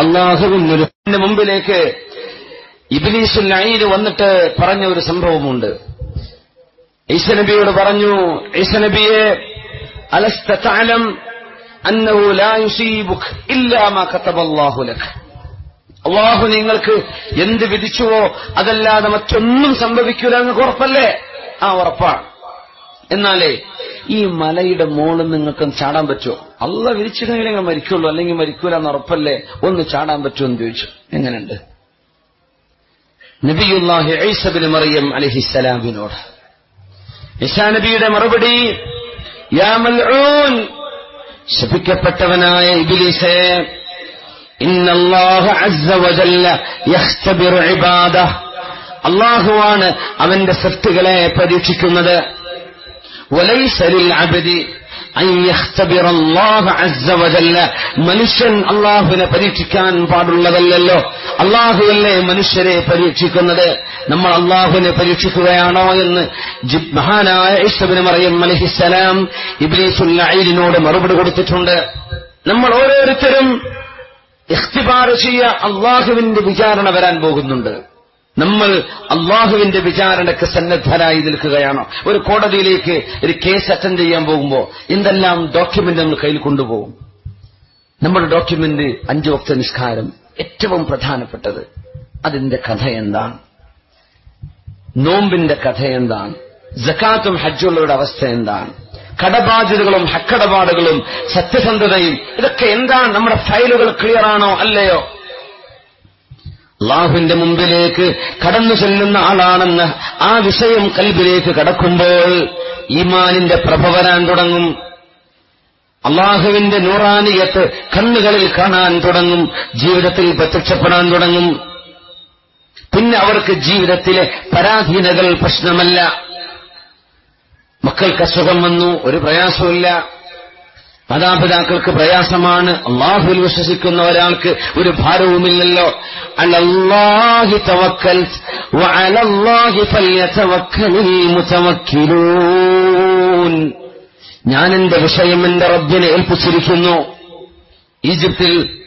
അള്ളാഹുവിനൊരു മുമ്പിലേക്ക് ഇബിലീസുൽ ലഈന് വന്നിട്ട് പറഞ്ഞ ഒരു സംഭവമുണ്ട്. ഈസ നബിയോട് പറഞ്ഞു ഈസ അലസ്തലം അള്ളാഹു നിങ്ങൾക്ക് എന്ത് വിധിച്ചുവോ അതല്ലാതെ മറ്റൊന്നും സംഭവിക്കൂല എന്ന് ഉറപ്പല്ലേ? ആ ഉറപ്പാണ്. എന്നാലേ ഈ മലയുടെ മോളിൽ നിങ്ങൾക്ക് ചാടാൻ പറ്റുമോ? അല്ല വിരിച്ചിട്ടുണ്ടെങ്കിൽ നിങ്ങൾ മരിക്കുള്ളൂ. അല്ലെങ്കിൽ മരിക്കൂല എന്ന് ഉറപ്പല്ലേ? ഒന്ന് ചാടാൻ പറ്റുമോ എന്ന് ചോദിച്ചു. എങ്ങനെയുണ്ട്? നബിയുല്ലാഹി ഐസബിന് മറിയം അലഹിസലാമിനോട് നബിയുടെ മറുപടി ശപിക്കപ്പെട്ടവനായ ഇബിലിസേ അള്ളാഹുവാണ് അവന്റെ സൃഷ്ടികളെ പരീക്ഷിക്കുന്നത്. മനുഷ്യൻ അള്ളാഹുവിനെ പരീക്ഷിക്കാൻ പാടുള്ളതല്ലല്ലോ. അള്ളാഹുവല്ലേ മനുഷ്യരെ പരീക്ഷിക്കുന്നത്? നമ്മൾ അള്ളാഹുവിനെ പരീക്ഷിക്കുകയാണോ എന്ന് മഹാനായ ഇഷ്ടബിന് മറിയം അലഹിസലാം ഇബ്ലീസുല്ലൈലിനോട് മറുപടി കൊടുത്തിട്ടുണ്ട്. നമ്മൾ ഓരോരുത്തരും ഇഖ്തിബാർ ചെയ്യ അള്ളാഹുവിന്റെ വിചാരണ വരാൻ പോകുന്നുണ്ട്. നമ്മൾ അള്ളാഹുവിന്റെ വിചാരണയ്ക്ക് സന്നദ്ധരായി നിൽക്കുകയാണോ? ഒരു കോടതിയിലേക്ക് ഒരു കേസ് അറ്റൻഡ് ചെയ്യാൻ പോകുമ്പോൾ എന്തെല്ലാം ഡോക്യുമെന്റ് നമ്മൾ കയ്യിൽ കൊണ്ടുപോകും? നമ്മുടെ ഡോക്യുമെന്റ് അഞ്ചു വക്ത നിസ്കാരം ഏറ്റവും പ്രധാനപ്പെട്ടത്. അതിന്റെ കഥ എന്താണ്? നോമ്പിന്റെ കഥ എന്താണ്? ജക്കാത്തും ഹജ്ജുള്ളവരുടെ അവസ്ഥ എന്താണ്? കടബാധ്യതകളും ഹക്കടപാടുകളും സത്യസന്ധതയും ഇതൊക്കെ എന്താണ്? നമ്മുടെ ഫയലുകൾ ക്ലിയറാണോ അല്ലയോ? അള്ളാഹുവിന്റെ മുമ്പിലേക്ക് കടന്നു ചെല്ലുന്ന ആളാണെന്ന് ആ വിഷയം കൽബിലേക്ക് കടക്കുമ്പോൾ ഈമാനിന്റെ പ്രഭ വരാൻ തുടങ്ങും. അള്ളാഹുവിന്റെ നൂറാനിയത്ത് കണ്ണുകളിൽ കാണാൻ തുടങ്ങും ജീവിതത്തിൽ പ്രത്യക്ഷപ്പെടാൻ തുടങ്ങും. പിന്നെ അവർക്ക് ജീവിതത്തിലെ പരാധീനകൾ പ്രശ്നമല്ല. മക്കൾക്ക് അസുഖം വന്നു ഒരു പ്രയാസമില്ല മാതാപിതാക്കൾക്ക് പ്രയാസമാണ്. അള്ളാഹുവിൽ വിശ്വസിക്കുന്ന ഒരാൾക്ക് ഒരു ഭാരവുമില്ലല്ലോ. അലല്ലാഹി തവക്കൽ ഞാൻ എന്റെ വിഷയം എന്റെ റബ്ബിനെ ഏൽപ്പിച്ചിരിക്കുന്നു. ഈജിപ്തിൽ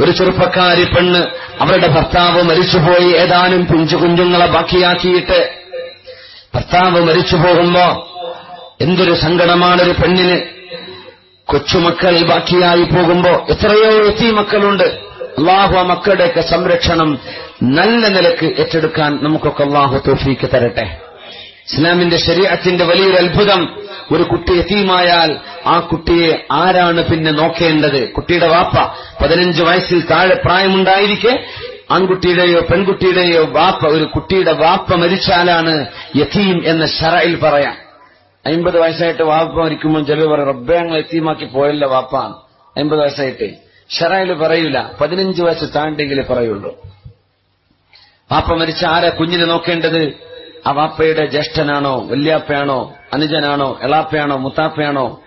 ഒരു ചെറുപ്പക്കാരി പെണ്ണ് അവരുടെ ഭർത്താവ് മരിച്ചുപോയി. ഏതാനും പിഞ്ചു കുഞ്ഞുങ്ങളെ ബാക്കിയാക്കിയിട്ട് ഭർത്താവ് മരിച്ചു പോകുമ്പോ എന്തൊരു സങ്കടമാണ് ഒരു പെണ്ണിന്. കൊച്ചുമക്കൾ ബാക്കിയായി പോകുമ്പോ എത്രയോ എത്തി മക്കളുണ്ട്. അള്ളാഹു ആ മക്കളുടെയൊക്കെ സംരക്ഷണം നല്ല നിലയ്ക്ക് ഏറ്റെടുക്കാൻ നമുക്കൊക്കെ അള്ളാഹു തോഫീക്ക് തരട്ടെ. ഇസ്ലാമിന്റെ ശരീരത്തിന്റെ വലിയൊരു അത്ഭുതം ഒരു കുട്ടി എത്തിയുമായാൽ ആ കുട്ടിയെ ആരാണ് പിന്നെ നോക്കേണ്ടത്? കുട്ടിയുടെ വാപ്പ പതിനഞ്ച് വയസ്സിൽ താഴെ പ്രായമുണ്ടായിരിക്കെ ആൺകുട്ടിയുടെയോ പെൺകുട്ടിയുടെയോ വാപ്പ ഒരു കുട്ടിയുടെ വാപ്പ മരിച്ചാലാണ് യഥീം എന്ന ഷറയിൽ പറയാം. അമ്പത് വയസ്സായിട്ട് വാപ്പ മരിക്കുമ്പോൾ ചിലർ പറയും റബ്ബെ ഞങ്ങൾ പോയല്ല വാപ്പ അമ്പത് വയസ്സായിട്ട്. ഷറയിൽ പറയൂല. പതിനഞ്ച് വയസ്സ് താണ്ടെങ്കിലേ പറയുള്ളൂ. വാപ്പ മരിച്ച ആരാ കുഞ്ഞിനെ നോക്കേണ്ടത്? ആ വാപ്പയുടെ ജ്യേഷ്ഠനാണോ വല്യാപ്പയാണോ അനുജനാണോ എളാപ്പയാണോ മുത്താപ്പയാണോ?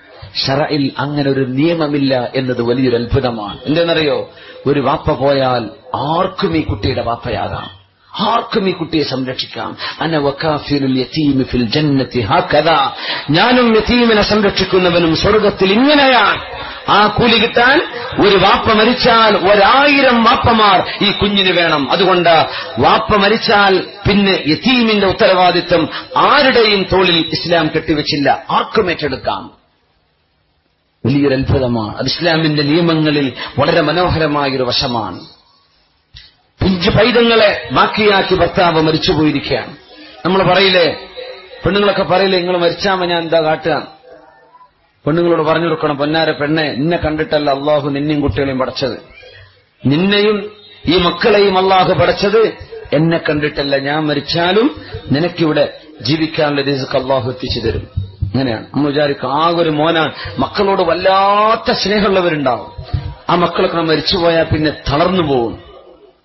ഷറയിൽ അങ്ങനെ ഒരു നിയമമില്ല എന്നത് വലിയൊരു അത്ഭുതമാണ് എന്തെന്നറിയോ? ഒരു വാപ്പ പോയാൽ ആർക്കും ഈ കുട്ടിയുടെ വാപ്പയാകാം. ആർക്കും ഈ കുട്ടിയെ സംരക്ഷിക്കാം. അന വക്കാഫിലുൽ യതീമി ഫിൽ ജന്നത്തി ഹാക്കദാ. ഞാനും യതീമിനെ സംരക്ഷിക്കുന്നവനും സ്വർഗത്തിൽ ഇങ്ങനെയാണ്. ആ കൂലി കിട്ടാൻ ഒരു വാപ്പ മരിച്ചാൽ ഒരായിരം വാപ്പമാർ ഈ കുഞ്ഞിന് വേണം. അതുകൊണ്ട് വാപ്പ മരിച്ചാൽ പിന്നെ യതീമിന്റെ ഉത്തരവാദിത്വം ആരുടെയും തോളിൽ ഇസ്ലാം കെട്ടിവെച്ചില്ല. ആർക്കും ഏറ്റെടുക്കാം. വലിയൊരു അത്ഭുതമാണ് അത് ഇസ്ലാമിന്റെ നിയമങ്ങളിൽ വളരെ മനോഹരമായൊരു വശമാണ്. പിഞ്ചു പൈതങ്ങളെ ബാക്കിയാക്കി ഭർത്താവ് മരിച്ചുപോയിരിക്കുകയാണ്. നമ്മൾ പറയില്ലേ? പെണ്ണുങ്ങളൊക്കെ പറയില്ലേ? നിങ്ങൾ മരിച്ചാമ ഞാൻ എന്താ കാട്ടുക? പെണ്ണുങ്ങളോട് പറഞ്ഞു കൊടുക്കണം പൊന്നാര പെണ്ണെ നിന്നെ കണ്ടിട്ടല്ല അള്ളാഹു നിന്നെയും കുട്ടികളെയും പഠിച്ചത് നിന്നെയും ഈ മക്കളെയും അള്ളാഹു പഠിച്ചത് എന്നെ കണ്ടിട്ടല്ല ഞാൻ മരിച്ചാലും നിനക്കിവിടെ ജീവിക്കാനുള്ള റിസ്ക് അള്ളാഹു എത്തിച്ചു തരും. അങ്ങനെയാണ്. നമ്മൾ വിചാരിക്കും ആകെ ഒരു മോനാണ് മക്കളോട് വല്ലാത്ത സ്നേഹമുള്ളവരുണ്ടാവും. ആ മക്കളൊക്കെ മരിച്ചുപോയാൽ പിന്നെ തളർന്നു പോകും.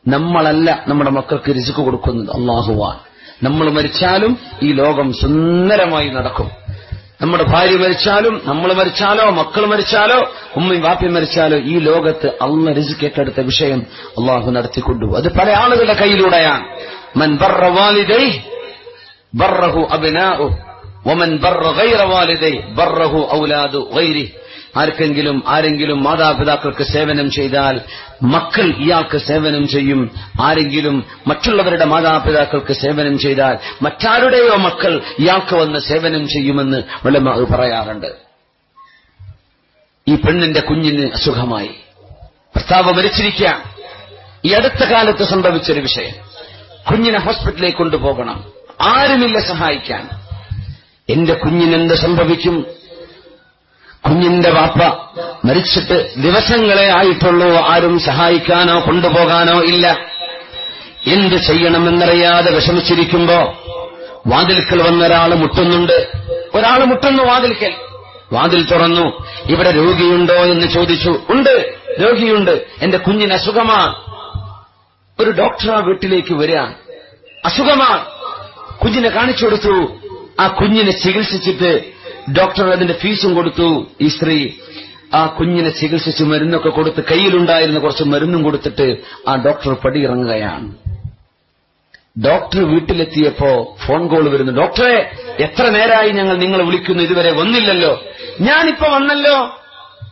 നമ്മളല്ല നമ്മുടെ മക്കൾക്ക് രുചിക്ക് കൊടുക്കുന്നത്. അള്ളാഹുവാൻ നമ്മൾ മരിച്ചാലും ഈ ലോകം സുന്ദരമായി നടക്കും. നമ്മുടെ ഭാര്യ മരിച്ചാലും നമ്മൾ മരിച്ചാലോ മക്കൾ മരിച്ചാലോ ഉമ്മയും വാപ്പയും മരിച്ചാലോ ഈ ലോകത്ത് അള്ള രുചിക്കേറ്റെടുത്ത വിഷയം അള്ളാഹു നടത്തിക്കൊണ്ടു. അത് പല ആളുകളുടെ കയ്യിലൂടെയാണ്. മൻ ബർറ വാലിദൈ ബർറഹു അബ്നാഉ വമൻ ബർറ ഗൈറ വാലിദൈ ബർറഹു ഔലാദു ഗൈരി ആർക്കെങ്കിലും ആരെങ്കിലും മാതാപിതാക്കൾക്ക് സേവനം ചെയ്താൽ മക്കൾ ഇയാൾക്ക് സേവനം ചെയ്യും. ആരെങ്കിലും മറ്റുള്ളവരുടെ മാതാപിതാക്കൾക്ക് സേവനം ചെയ്താൽ മറ്റാരുടെയോ മക്കൾ ഇയാൾക്ക് വന്ന് സേവനം ചെയ്യുമെന്ന് വെള്ളമാവ് പറയാറുണ്ട്. ഈ പെണ്ണിന്റെ കുഞ്ഞിന് അസുഖമായി. ഭർത്താവ് മരിച്ചിരിക്കാം. ഈ അടുത്ത കാലത്ത് സംഭവിച്ചൊരു വിഷയം. കുഞ്ഞിനെ ഹോസ്പിറ്റലിലേക്ക് കൊണ്ടുപോകണം. ആരുമില്ല സഹായിക്കാൻ. എന്റെ കുഞ്ഞിനെന്ത് സംഭവിക്കും? കുഞ്ഞിന്റെ വാപ്പ മരിച്ചിട്ട് ദിവസങ്ങളെ ആയിട്ടുള്ളൂ. ആരും സഹായിക്കാനോ കൊണ്ടുപോകാനോ ഇല്ല. എന്ത് ചെയ്യണമെന്നറിയാതെ വിഷമിച്ചിരിക്കുമ്പോ വാതിൽക്കൽ വന്നൊരാൾ മുട്ടുന്നുണ്ട്. ഒരാൾ മുട്ടുന്നു വാതിൽക്കൽ. വാതിൽ തുറന്നു. ഇവിടെ രോഗിയുണ്ടോ എന്ന് ചോദിച്ചു. ഉണ്ട് രോഗിയുണ്ട്. എന്റെ കുഞ്ഞിന് അസുഖമാ ഒരു ഡോക്ടർ ആ വീട്ടിലേക്ക് വരിക. അസുഖമാ കുഞ്ഞിനെ കാണിച്ചു കൊടുത്തു. ആ കുഞ്ഞിനെ ചികിത്സിച്ചിട്ട് ഡോക്ടർ അതിന്റെ ഫീസും കൊടുത്തു. ഈ സ്ത്രീ ആ കുഞ്ഞിനെ ചികിത്സിച്ച് മരുന്നൊക്കെ കൊടുത്ത് കയ്യിലുണ്ടായിരുന്ന കുറച്ച് മരുന്നും കൊടുത്തിട്ട് ആ ഡോക്ടർ പടിയിറങ്ങുകയാണ്. ഡോക്ടർ വീട്ടിലെത്തിയപ്പോ ഫോൺ കോൾ വരുന്നു. ഡോക്ടറെ എത്ര നേരമായി ഞങ്ങൾ നിങ്ങളെ വിളിക്കുന്നു? ഇതുവരെ വന്നില്ലല്ലോ. ഞാനിപ്പോ വന്നല്ലോ.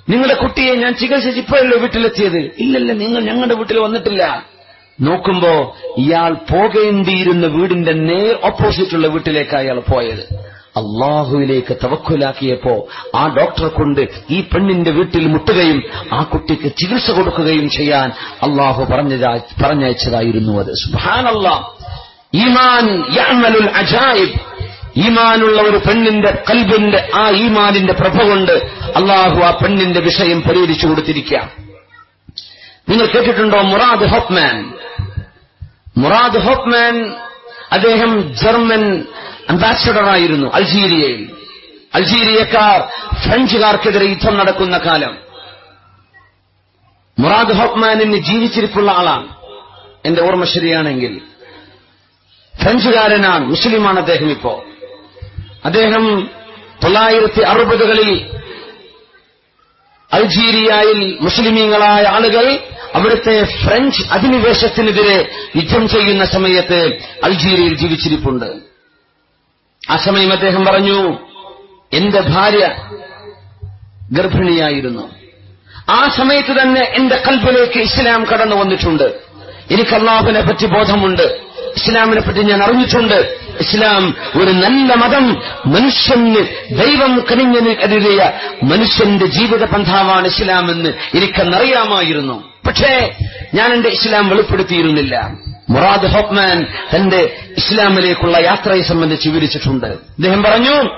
നിങ്ങളുടെ കുട്ടിയെ ഞാൻ ചികിത്സിച്ച് ഇപ്പോഴല്ലോ വീട്ടിലെത്തിയത്? ഇല്ലല്ല നിങ്ങൾ ഞങ്ങളുടെ വീട്ടിൽ വന്നിട്ടില്ല. നോക്കുമ്പോ ഇയാൾ പോകേണ്ടിയിരുന്ന വീടിന്റെ നേർ ഓപ്പോസിറ്റുള്ള വീട്ടിലേക്കാണ് അയാൾ പോയത്. അള്ളാഹുവിലേക്ക് തവക്കുലാക്കിയപ്പോ ആ ഡോക്ടറെ കൊണ്ട് ഈ പെണ്ണിന്റെ വീട്ടിൽ മുട്ടുകയും ആ കുട്ടിക്ക് ചികിത്സ കൊടുക്കുകയും ചെയ്യാൻ അള്ളാഹു പറഞ്ഞതാ പറഞ്ഞയച്ചതായിരുന്നു അത്. ഈമാൻ അജായിബ്. ഈമാനുള്ള ഒരു പെണ്ണിന്റെ കൽബിന്റെ ആ ഈമാനിന്റെ പ്രഭ കൊണ്ട് അള്ളാഹു ആ പെണ്ണിന്റെ വിഷയം പരിഹരിച്ചു കൊടുത്തിരിക്കാം നിങ്ങൾ കേട്ടിട്ടുണ്ടോ മുറാദ് ഹോപ്മാൻ മുറാദ് ഹോപ്മാൻ അദ്ദേഹം ജർമ്മൻ അംബാസഡറായിരുന്നു അൾജീരിയയിൽ അൾജീരിയക്കാർ ഫ്രഞ്ചുകാർക്കെതിരെ യുദ്ധം നടക്കുന്ന കാലം. മുറാദ് ഹോപ്മാനിന് ജീവിച്ചിരിപ്പുള്ള ആളാണ്. എന്റെ ഓർമ്മ ശരിയാണെങ്കിൽ. ഫ്രഞ്ചുകാരനാണ് മുസ്ലിമാണ് അദ്ദേഹം ഇപ്പോ. അദ്ദേഹം തൊള്ളായിരത്തി അറുപതുകളിൽ അൾജീരിയയിൽ മുസ്ലിമീങ്ങളായ ആളുകൾ അവിടുത്തെ ഫ്രഞ്ച് അധിനിവേശത്തിനെതിരെ യുദ്ധം ചെയ്യുന്ന സമയത്ത് അൾജീരിയയിൽ ജീവിച്ചിരിപ്പുണ്ട്. ആ സമയം അദ്ദേഹം പറഞ്ഞു എന്റെ ഭാര്യ ഗർഭിണിയായിരുന്നു. ആ സമയത്ത് തന്നെ എന്റെ കൽബിലേക്ക് ഇസ്ലാം കടന്നു വന്നിട്ടുണ്ട്. എനിക്ക് അള്ളാഹുവിനെ പറ്റി ബോധമുണ്ട്. ഇസ്ലാമിനെ പറ്റി ഞാൻ അറിഞ്ഞിട്ടുണ്ട്. ഇസ്ലാം ഒരു നല്ല മതം മനുഷ്യന് ദൈവം കനിഞ്ഞന് കരുതിയ മനുഷ്യന്റെ ജീവിത പന്ഥാവാണ് ഇസ്ലാം എന്ന് എനിക്കെന്നറിയാമായിരുന്നു. പക്ഷേ ഞാൻ എന്റെ ഇസ്ലാം വെളിപ്പെടുത്തിയിരുന്നില്ല. മുറാദ് ഹോപ്മാൻ തന്റെ ഇസ്ലാമിലേക്കുള്ള യാത്രയെ സംബന്ധിച്ച് വിവരിച്ചിട്ടുണ്ട്. അദ്ദേഹം പറഞ്ഞു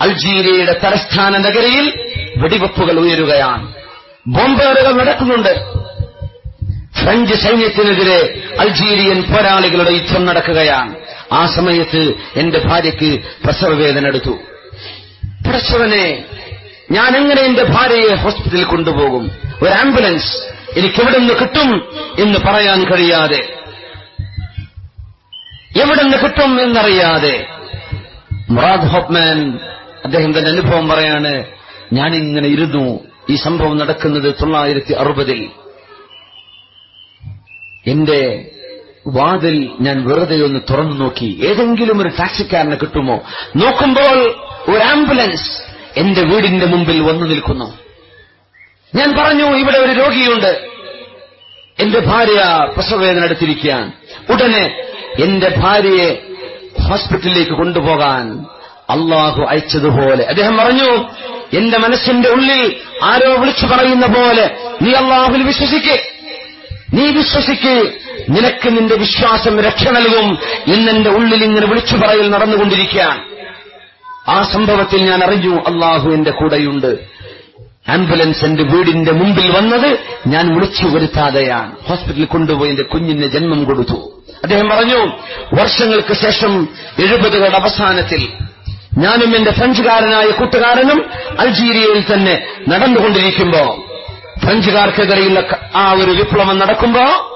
അൾജീരിയയുടെ തലസ്ഥാന നഗരിയിൽ വെടിവെപ്പുകൾ ഉയരുകയാണ്. ബോംബേറുകൾ നടക്കുന്നുണ്ട്. ഫ്രഞ്ച് സൈന്യത്തിനെതിരെ അൾജീരിയൻ പോരാളികളുടെ യുദ്ധം നടക്കുകയാണ്. ആ സമയത്ത് എന്റെ ഭാര്യയ്ക്ക് പ്രസവവേദന എടുത്തു. പ്രസവനെ ഞാൻ എങ്ങനെ എന്റെ ഭാര്യയെ ഹോസ്പിറ്റലിൽ കൊണ്ടുപോകും? ഒരു ആംബുലൻസ് എനിക്കെവിടെ നിന്ന് കിട്ടും എന്ന് പറയാൻ കഴിയാതെ എവിടെ നിന്ന് കിട്ടും എന്നറിയാതെ മുറാദ് ഹോപ്മാൻ അദ്ദേഹം തന്റെ അനുഭവം പറയാണ് ഞാനിങ്ങനെ ഇരുന്നു ഈ സംഭവം നടക്കുന്നത് തൊള്ളായിരത്തി അറുപതിൽ എന്റെ വാതിൽ ഞാൻ വെറുതെ ഒന്ന് തുറന്നു നോക്കി. ഏതെങ്കിലും ഒരു ടാക്സിക്കാരനെ കിട്ടുമോ? നോക്കുമ്പോൾ ഒരു ആംബുലൻസ് എന്റെ വീടിന്റെ മുമ്പിൽ വന്നു നിൽക്കുന്നു. ഞാൻ പറഞ്ഞു ഇവിടെ ഒരു രോഗിയുണ്ട്. എന്റെ ഭാര്യ പ്രസവവേദന എടുത്തിരിക്കുകയാണ്. ഉടനെ എന്റെ ഭാര്യയെ ഹോസ്പിറ്റലിലേക്ക് കൊണ്ടുപോകാൻ അള്ളാഹു അയച്ചതുപോലെ. അദ്ദേഹം പറഞ്ഞു എന്റെ മനസ്സിന്റെ ഉള്ളിൽ ആരോ വിളിച്ചു പറയുന്ന പോലെ നീ അള്ളാഹുൽ വിശ്വസിക്ക്. നീ വിശ്വസിക്ക്. നിനക്ക് നിന്റെ വിശ്വാസം രക്ഷ നൽകും. എന്നെന്റെ ഉള്ളിൽ ഇങ്ങനെ വിളിച്ചു പറയൽ നടന്നുകൊണ്ടിരിക്കുകയാണ്. ആ സംഭവത്തിൽ ഞാൻ അറിഞ്ഞു അള്ളാഹു എന്റെ കൂടെയുണ്ട്. ആംബുലൻസ് എന്റെ വീടിന്റെ മുമ്പിൽ വന്നത് ഞാൻ വിളിച്ചു വരുത്താതെയാണ്. ഹോസ്പിറ്റലിൽ കൊണ്ടുപോയി എന്റെ കുഞ്ഞിന് ജന്മം കൊടുത്തു. അദ്ദേഹം പറഞ്ഞു വർഷങ്ങൾക്ക് ശേഷം എഴുപതുകളുടെ അവസാനത്തിൽ ഞാനും എന്റെ ഫ്രഞ്ചുകാരനായ കൂട്ടുകാരനും അൾജീരിയയിൽ തന്നെ നടന്നുകൊണ്ടിരിക്കുമ്പോ ഫ്രഞ്ചുകാർക്കെതിരെയുള്ള ആ ഒരു വിപ്ലവം നടക്കുമ്പോ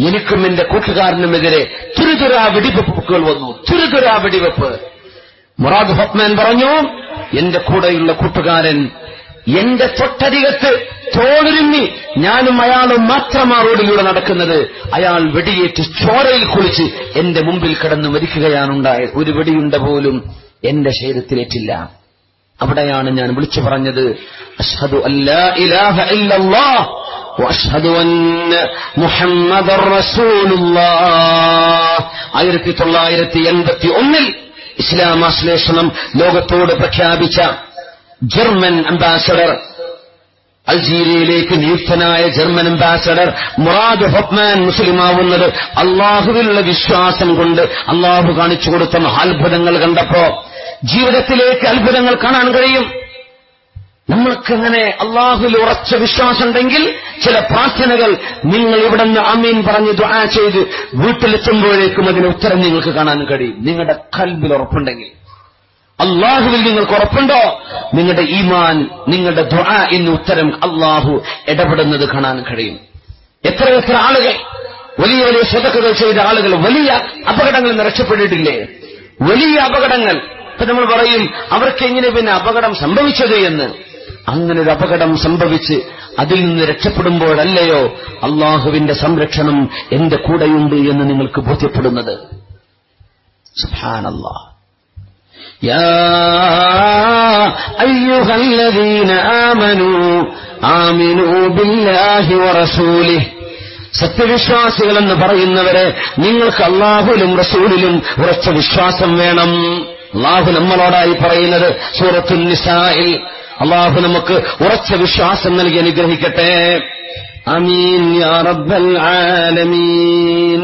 എനിക്കും എന്റെ കൂട്ടുകാരനുമെതിരെ തുരുതുരാ വെടിവെപ്പുകൾ വന്നു. തുരുതുരാ വെടിവെപ്പ്. മുറാദ് ഹോപ്മാൻ പറഞ്ഞു എന്റെ കൂടെയുള്ള കൂട്ടുകാരൻ എന്റെ തൊട്ടരികത്ത് തോളിരുന്നി ഞാനും അയാളും മാത്രമാ റോഡിലൂടെ നടക്കുന്നത്. അയാൾ വെടിയേറ്റ് ചോരയിൽ കുളിച്ച് എന്റെ മുമ്പിൽ കിടന്ന് മരിക്കുകയാണുണ്ടായത് ഒരു വെടിയുണ്ട പോലും എന്റെ ശരീരത്തിലേറ്റില്ല. അവിടെയാണ് ഞാൻ വിളിച്ചു പറഞ്ഞത്. അഷ്ഹദു ഇല്ലല്ലാഹ് അന്ന ആയിരത്തി തൊള്ളായിരത്തി എൺപത്തി ഒന്നിൽ ഇസ്ലാം ആശ്ലേഷണം ലോകത്തോട് പ്രഖ്യാപിച്ച ജർമ്മൻ അംബാസഡർ. അൾജീരിയയിലേക്ക് നിയുക്തനായ ജർമ്മൻ അംബാസഡർ മുറാദ് ഹൊപ്മാൻ മുസ്ലിമാവുന്നത് അള്ളാഹുവിലുള്ള വിശ്വാസം കൊണ്ട് അള്ളാഹു കാണിച്ചു കൊടുത്ത മഹാത്ഭുതങ്ങൾ കണ്ടപ്പോ ജീവിതത്തിലേക്ക് അത്ഭുതങ്ങൾ കാണാൻ കഴിയും. നമ്മൾക്കങ്ങനെ അള്ളാഹുവിൽ ഉറച്ച വിശ്വാസമുണ്ടെങ്കിൽ ചില പ്രാർത്ഥനകൾ നിങ്ങൾ ഇവിടെ നിന്ന് അമീൻ പറഞ്ഞ് ദുആ ചെയ്ത് വീട്ടിലെത്തുമ്പോഴേക്കും അതിന് ഉത്തരം നിങ്ങൾക്ക് കാണാൻ കഴിയും. നിങ്ങളുടെ കൽബിൽ ഉറപ്പുണ്ടെങ്കിൽ. അള്ളാഹുവിൽ നിങ്ങൾക്ക് ഉറപ്പുണ്ടോ? നിങ്ങളുടെ ഈമാൻ നിങ്ങളുടെ ദുആ എന്ന ഉത്തരം അള്ളാഹു ഇടപെടുന്നത് കാണാൻ കഴിയും. എത്ര എത്ര ആളുകൾ വലിയ വലിയ സ്വതക്കുകൾ ചെയ്ത ആളുകൾ വലിയ അപകടങ്ങളിൽ രക്ഷപ്പെട്ടിട്ടില്ലേ? വലിയ അപകടങ്ങൾ. ഇപ്പൊ നമ്മൾ പറയും അവർക്ക് എങ്ങനെ പിന്നെ അപകടം സംഭവിച്ചത് എന്ന്? അങ്ങനെ ഒരു അപകടം സംഭവിച്ച് അതിൽ നിന്ന് രക്ഷപ്പെടുമ്പോഴല്ലയോ അള്ളാഹുവിന്റെ സംരക്ഷണം എന്റെ കൂടെയുണ്ട് എന്ന് നിങ്ങൾക്ക് ബോധ്യപ്പെടുന്നത്. സുബ്ഹാനല്ലാഹ്. يا أيها الذين آمنوا آمنوا بالله ورسوله സത്യവിശ്വാസികളെന്ന് പറയുന്നവരെ നിങ്ങൾക്ക് അള്ളാഹുലും റസൂലിലും ഉറച്ച വിശ്വാസം വേണം അള്ളാഹു നമ്മളോടായി പറയുന്നത് സൂറത്തുൽ നിസായിൽ അള്ളാഹു നമുക്ക് ഉറച്ച വിശ്വാസം നൽകി അനുഗ്രഹിക്കട്ടെ അമീൻ യാ റബ്ബൽ ആലമീൻ